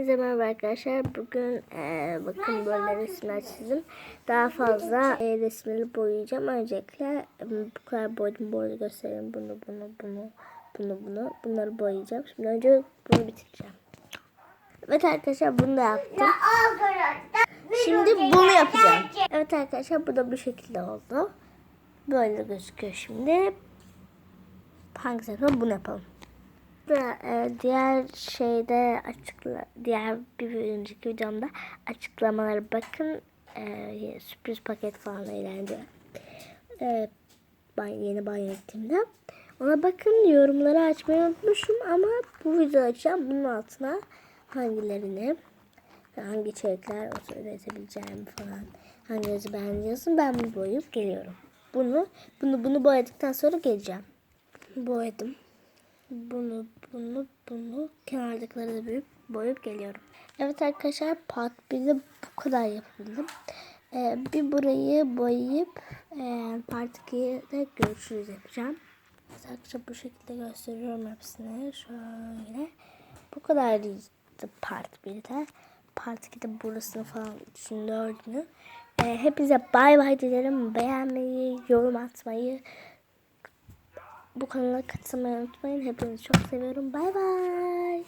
Merhaba arkadaşlar. Bugün eee, bakın böyle resimler çizdim. Daha fazla eee, resimleri boyayacağım. Öncelikle em, bu kadar boyadım. Arada göstereyim. Bunu, bunu, bunu, bunu, bunu. Bunları boyayacağım. Şimdi önce bunu bitireceğim. Evet arkadaşlar bunu da yaptım. Şimdi bunu yapacağım. Evet arkadaşlar bu da bu şekilde oldu. Böyle gözüküyor şimdi. Hangisini yapalım? Bunu yapalım. Da, e, diğer şeyde açıkla diğer bir önceki videomda açıklamalara bakın e, sürpriz paket falan eğlence e, ben yeni banyo ettiğimde. Ona bakın yorumları açmayı unutmuşum ama bu video açacağım. Bunun altına hangilerini hangi içerikler üretebileceğim falan hanginizi beğendiyorsun ben bunu boyayıp geliyorum. Bunu bunu bunu boyadıktan sonra geleceğim. Boyadım bunu, bunu, bunu kenardakileri de büyük boyayıp geliyorum. Evet arkadaşlar part 1'de bu kadar yapabildim. Ee, bir burayı boyayıp e, part 2'de görüşürüz yapacağım. Arkadaşlar bu şekilde gösteriyorum hepsini. Şöyle. Bu kadar part 1'de. Part 2'de burasını falan üçün dördünü. Ee, hepinize bay bay dilerim. Beğenmeyi, yorum atmayı, bu kanala katılmayı unutmayın. Hepinizi çok seviyorum. Bay bay.